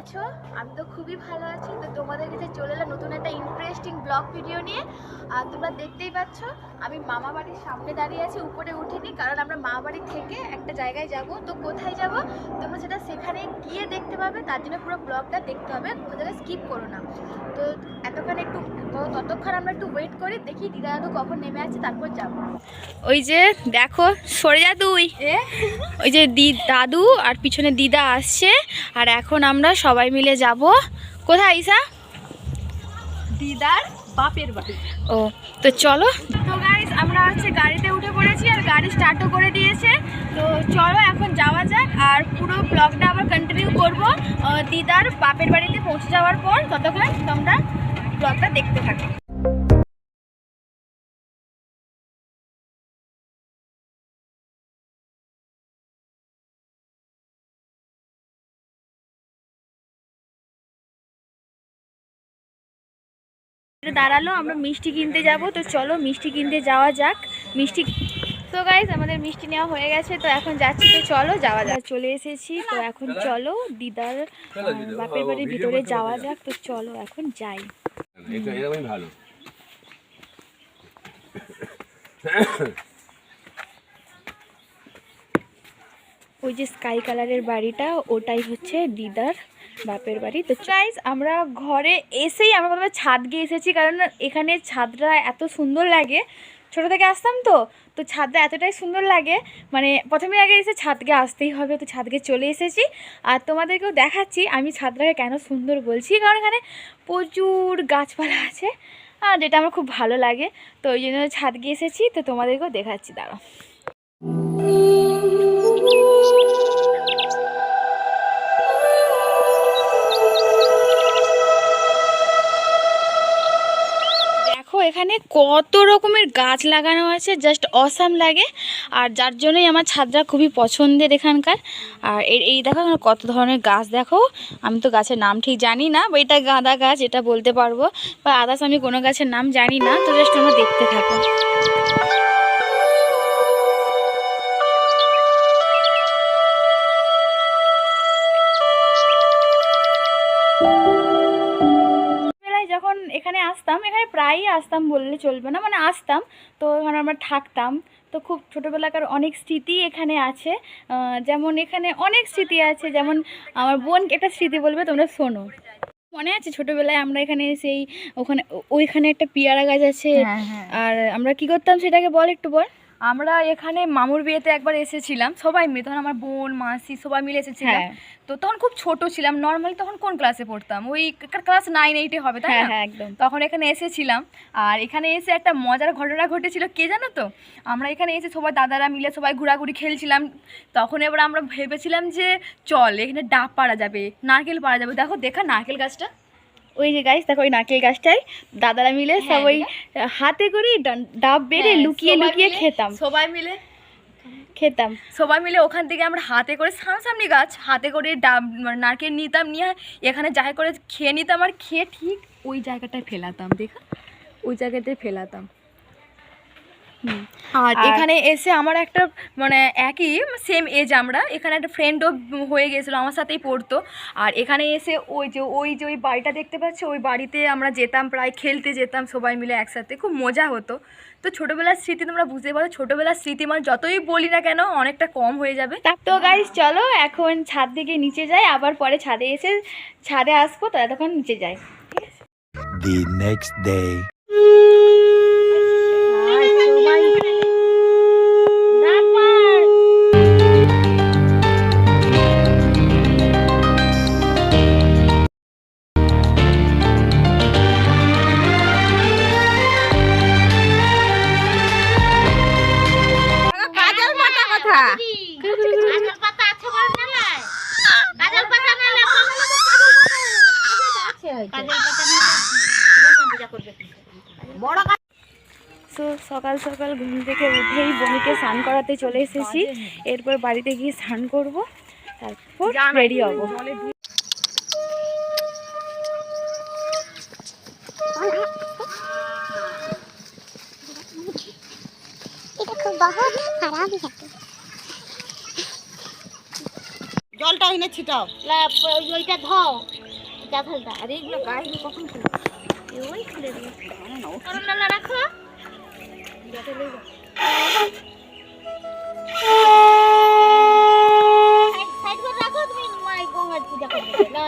আছো? আমি তো খুবই ভালো আছি। তো তোমাদের কাছে চলে এলাম নতুন একটা ইন্টারেস্টিং ব্লগ ভিডিও নিয়ে। আর তোমরা দেখতেই পাচ্ছ, আমি মামা বাড়ির সামনে দাঁড়িয়ে আছি, উপরে উঠিনি, কারণ আমরা মামা বাড়ি থেকে একটা জায়গায় যাব। তো কোথায় যাব? তোমরা সেটা সেখানে গিয়ে দেখতে পাবে, তার জন্য পুরো ব্লগটা দেখতে হবে জায়গায় স্কিপ করো না। তো এতক্ষণ একটু ততক্ষণ আমরা একটু ওয়েট করি দেখি দিদা দাদু কখন নেমে আসছে তারপর যাব। ওই যে দেখো সরে যা তুই। ওই যে দি দাদু আর পিছনে দিদা আসছে আর এখন আমরা সবাই মিলে যাব। কোথায় ইসা দিদার বাপের বাড়ি। ও তো চলো। তো গাইস আমরা হচ্ছে গাড়িতে উঠে পড়েছি আর গাড়ি স্টার্টও করে দিয়েছে। তো চলো এখন যাওয়া যাক। আর পুরো ব্লগটা আবার কন্টিনিউ করব। দিদার বাপের বাড়িতে পৌঁছে যাওয়ার পর ততক্ষণ তোমরা ব্লগটা দেখতে থাকো। দাঁড়াল আমরা মিষ্টি কিনতে যাব তো চলো মিষ্টি কিনতে যাওয়া যাক। মিষ্টি তো গাইজ আমাদের মিষ্টি নেওয়া হয়ে গেছে তো এখন যাচ্ছি তো চলো যাওয়া যাক। চলে এসেছি তো এখন চলো দিদার বাপের বাড়ির ভিতরে যাওয়া যাক তো চলো এখন যাই। এটা এরকমই ভালো। ওই যে স্কাই কালারের বাড়িটা ওটাই হচ্ছে দিদার বাপের বাড়ি। তো গাইজ আমরা ঘরে এসেই আমরা ছাদ গিয়ে এসেছি কারণ এখানে ছাদটা এত সুন্দর লাগে। ছোটো থেকে আসতাম তো তো ছাদটা এতটাই সুন্দর লাগে। মানে প্রথমে আগে এসে ছাদকে আসতেই হবে, তো ছাদকে চলে এসেছি। আর তোমাদেরকেও দেখাচ্ছি আমি ছাদটাকে কেন সুন্দর বলছি, কারণ এখানে প্রচুর গাছপালা আছে, আর যেটা আমার খুব ভালো লাগে। তো ওই জন্য ছাদ গিয়ে এসেছি, তো তোমাদেরকেও দেখাচ্ছি, দাঁড়াও। এখানে কত রকমের গাছ লাগানো আছে জাস্ট অসাম লাগে। আর যার জন্যই আমার ছাদটা খুবই পছন্দের এখানকার। আর এই দেখো কত ধরনের গাছ দেখো। আমি তো গাছের নাম ঠিক জানি না বা এটা গাঁদা গাছ, এটা বলতে পারব। বা আদার্স আমি কোনো গাছের নাম জানি না, তো জাস্ট তোমরা দেখতে থাকো। আসতাম এখানে প্রায়ই আসতাম বললে চলবে না। মানে আসতাম তো এখানে আমরা থাকতাম। তো খুব ছোটোবেলাকার অনেক স্মৃতি এখানে আছে। যেমন এখানে অনেক স্মৃতি আছে যেমন আমার বোন একটা স্মৃতি বলবে তোমরা শোনো। মনে আছে ছোটোবেলায় আমরা এখানে সেই ওখানে ওইখানে একটা পিয়ারা গাছ আছে। হ্যাঁ। আর আমরা কি করতাম সেটাকে বল একটু বল। আমরা এখানে মামুর বিয়েতে একবার এসেছিলাম সবাই মিলে। তখন আমার বোন মাসি সবাই মিলে এসেছিলাম হ্যাঁ। তো তখন খুব ছোট ছিলাম। নর্মালি তখন কোন ক্লাসে পড়তাম? ওই ক্লাস নাইন এইটে হবে তাই হ্যাঁ না হ্যাঁ একদম। তখন এখানে এসেছিলাম। আর এখানে এসে একটা মজার ঘটনা ঘটেছিল। কে জানো তো? আমরা এখানে এসে সবাই দাদারা মিলে সবাই ঘোরাঘুরি খেলছিলাম। তখন এবার আমরা ভেবেছিলাম যে চল এখানে ডাব পাড়া যাবে নারকেল পাড়া যাবে। দেখো দেখা নারকেল গাছটা। ওই যে গাছ দেখো ওই নারকেল গাছটায় দাদারা মিলে সব হ্যাঁ, ওই হাতে করে ডাব বেড়ে হ্যাঁ, লুকিয়ে লুকিয়ে খেতাম। সবাই মিলে। খেতাম। সবাই মিলে ওখান থেকে আমরা হাতে করে সামসামনি গাছ হাতে করে ডাব মানে নারকেল নিতাম নিয়ে এখানে যাই করে খেয়ে নিতাম আর খেয়ে ঠিক ওই জায়গাটায় ফেলাতাম দেখা? ওই জায়গাটায় ফেলাতাম। আর আর- এখানে এসে আমার একটা মানে একই সেম এজ আমরা। এখানে একটা ফ্রেন্ডও হয়ে গেছিল আমার সাথেই পড়তো। আর এখানে এসে ওই যে ওই যে ওই বাড়িটা দেখতে পাচ্ছ? ওই বাড়িতে আমরা যেতাম প্রায় খেলতে যেতাম সবাই মিলে একসাথে। খুব মজা হতো। তো ছোটোবেলার স্মৃতি তোমরা বুঝতে পারো ছোটোবেলার স্মৃতি মানে যতই বলি না কেন অনেকটা কম হয়ে যাবে। তো গাইস চলো এখন ছাদ থেকে নিচে যাই আবার পরে ছাদে এসে ছাদে আসব তো তখন নিচে যাই। The next day. পাতা। পাতা আছে বল না কাজল পাতা না লে পাতা না পূজা করবে। বড় তো সকাল সকাল ঘুম থেকে উঠেই বমিকে স্নান করাতে চলে এসেছি। এরপর বাড়িতে গিয়ে স্নান করব তারপর রেডি হব। জলটা এনে ছিটাও। ওইটা ধও কাঁঠালটা আর এইগুলো গাছগুলো কখন ওই খুলে দেবো রাখো।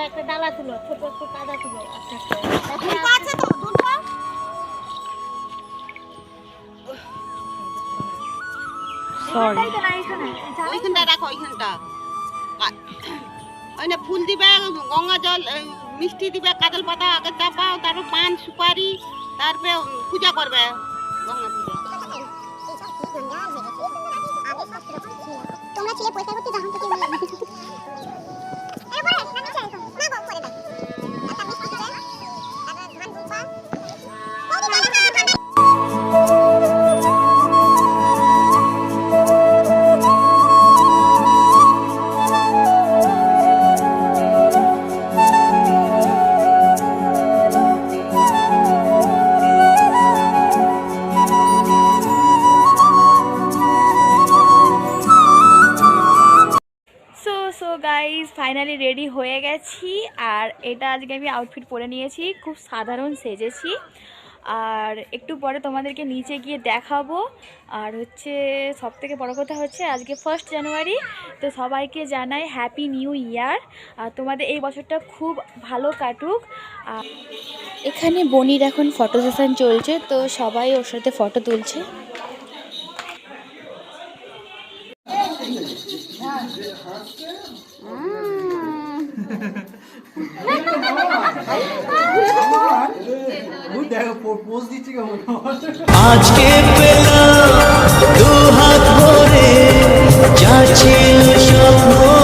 একটা ডালা তুলো ছোট ছোট কাদা তুলো সরি ওইখানটা রাখো ওইখানটা। ওইখানে ফুল দিবে, গঙ্গা জল মিষ্টি দিবে, কাজল পাতা আগে চাপাও, তারপর পান, সুপারি, তারপরে পূজা করবে। গঙ্গা পূজা। তোমরা ছেলে পয়সা করতে তখন থেকে ফাইনালি রেডি হয়ে গেছি। আর এটা আজকে আমি আউটফিট পরে নিয়েছি, খুব সাধারণ সেজেছি। আর একটু পরে তোমাদেরকে নিচে গিয়ে দেখাবো। আর হচ্ছে সব থেকে বড়ো কথা হচ্ছে, আজকে ফার্স্ট জানুয়ারি তো সবাইকে জানাই হ্যাপি নিউ ইয়ার আর তোমাদের এই বছরটা খুব ভালো কাটুক। এখানে বনির এখন ফটো সেশন চলছে, তো সবাই ওর সাথে ফটো তুলছে। আজকে পেলাম দু হাত ভরে যাচ্ছে স্বপ্ন।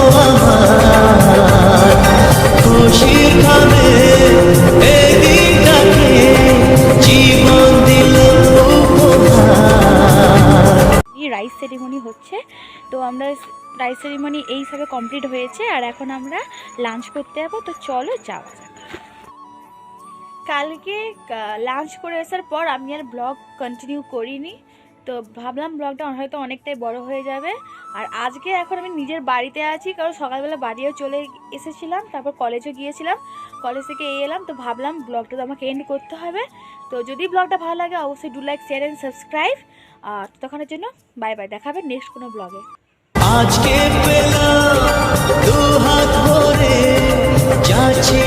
হচ্ছে। তো আমরা রাইস সেরিমনি এইভাবে কমপ্লিট হয়েছে আর এখন আমরা লাঞ্চ করতে যাব। তো চলো যাওয়া যাক। কালকে লাঞ্চ করে আসার পর আমি আর ব্লগ কন্টিনিউ করিনি। তো ভাবলাম ব্লগটা হয়তো অনেকটাই বড় হয়ে যাবে। আর আজকে এখন আমি নিজের বাড়িতে আছি, কারণ সকালবেলা বাড়িও চলে এসেছিলাম, তারপর কলেজও গিয়েছিলাম। কলেজ থেকে এলাম, তো ভাবলাম ব্লগটা তো আমাকে এন্ড করতে হবে। তো যদি ব্লগটা ভালো লাগে, অবশ্যই do like share and subscribe আর তখনের জন্য বাই বাই দেখাবে নেক্সট কোনো ব্লগে আজকে পেলাম দু হাত ভরে যাচ্ছি